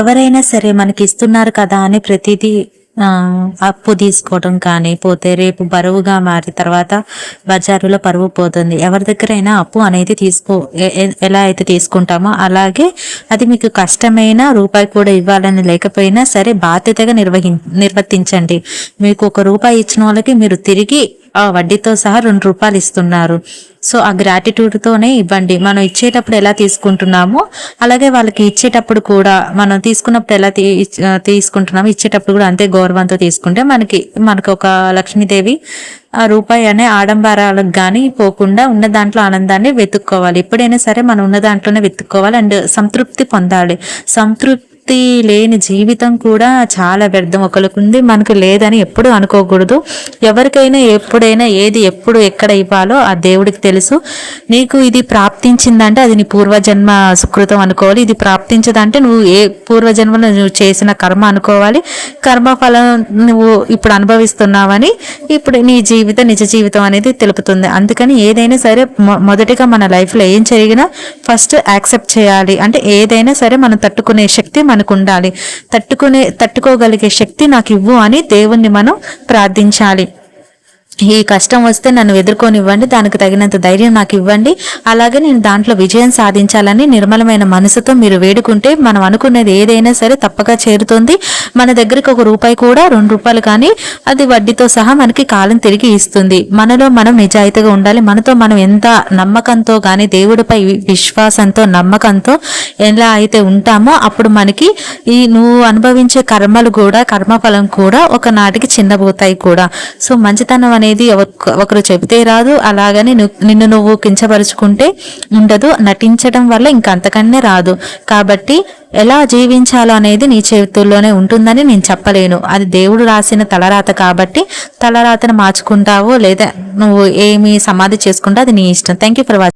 ఎవరైనా సరే మనకి ఇస్తున్నారు కదా అని ప్రతిదీ అప్పు తీసుకోవడం కానీ పోతే రేపు బరువుగా మారి తర్వాత బజారులో పరువు పోతుంది. ఎవరి దగ్గరైనా అప్పు అనేది తీసుకో ఎలా అయితే తీసుకుంటామో అలాగే అది మీకు కష్టమైన రూపాయి కూడా ఇవ్వాలని లేకపోయినా సరే బాధ్యతగా నిర్వహి నిర్వర్తించండి. మీకు ఒక రూపాయి ఇచ్చిన వాళ్ళకి మీరు తిరిగి ఆ వడ్డీతో సహా రెండు రూపాయలు ఇస్తున్నారు. సో ఆ గ్రాటిట్యూడ్తోనే ఇవ్వండి. మనం ఇచ్చేటప్పుడు ఎలా తీసుకుంటున్నామో అలాగే వాళ్ళకి ఇచ్చేటప్పుడు కూడా మనం తీసుకున్నప్పుడు ఎలా తీ- తీసుకుంటున్నామో ఇచ్చేటప్పుడు కూడా అంతే గౌరవంతో తీసుకుంటే మనకి మనకు ఒక లక్ష్మీదేవి ఆ రూపాయి అనే ఆడంబరాలకు కానీ పోకుండా ఉన్న దాంట్లో ఆనందాన్ని వెతుక్కోవాలి. ఎప్పుడైనా సరే మనం ఉన్న దాంట్లోనే వెతుక్కోవాలి అండ్ సంతృప్తి పొందాలి. సంతృప్తి లేని జీవితం కూడా చాలా వ్యర్థం. ఒకరికి మనకు లేదని ఎప్పుడు అనుకోకూడదు. ఎవరికైనా ఎప్పుడైనా ఏది ఎప్పుడు ఎక్కడ ఇవ్వాలో ఆ దేవుడికి తెలుసు. నీకు ఇది ప్రాప్తించిందంటే అది నీ పూర్వజన్మ సుకృతం అనుకోవాలి. ఇది ప్రాప్తించదంటే నువ్వు ఏ పూర్వజన్మలో నువ్వు చేసిన కర్మ అనుకోవాలి. కర్మఫలం నువ్వు ఇప్పుడు అనుభవిస్తున్నావని ఇప్పుడు నీ జీవిత నిజ జీవితం అనేది తెలుపుతుంది. అందుకని ఏదైనా సరే మొదటిగా మన లైఫ్లో ఏం జరిగినా ఫస్ట్ యాక్సెప్ట్ చేయాలి. అంటే ఏదైనా సరే మనం తట్టుకునే శక్తి మనకు ఉండాలి తట్టుకునే తట్టుకోగలిగే శక్తి నాకు ఇవ్వు అని దేవుణ్ణి మనం ప్రార్థించాలి. ఈ కష్టం వస్తే నన్ను ఎదుర్కొనివ్వండి దానికి తగినంత ధైర్యం నాకు ఇవ్వండి. అలాగే నేను దాంట్లో విజయం సాధించాలని నిర్మలమైన మనసుతో మీరు వేడుకుంటే మనం అనుకునేది ఏదైనా సరే తప్పక చేరుతుంది. మన దగ్గరికి ఒక రూపాయి కూడా రెండు రూపాయలు కానీ అది వడ్డీతో సహా మనకి కాలం తిరిగి ఇస్తుంది. మనలో మనం నిజాయితీగా ఉండాలి. మనతో మనం ఎంత నమ్మకంతో కానీ దేవుడిపై విశ్వాసంతో నమ్మకంతో ఎలా అయితే ఉంటామో అప్పుడు మనకి ఈ నువ్వు అనుభవించే కర్మలు కూడా కర్మఫలం కూడా ఒకనాటికి చిన్నబోతాయి కూడా. సో మంచితనం అనేది ఒక- ఒకరు చెబితే రాదు. అలాగని నిన్ను నువ్వు కించపరుచుకుంటే ఉండదు. నటించడం వల్ల ఇంకా రాదు. కాబట్టి ఎలా జీవించాలో అనేది నీ చేతుల్లోనే ఉంటుందని నేను చెప్పలేను. అది దేవుడు రాసిన తలరాత కాబట్టి తలరాతను మార్చుకుంటావో లేదా నువ్వు ఏమి సమాధి చేసుకుంటా అది నీ ఇష్టం. Thank you for watching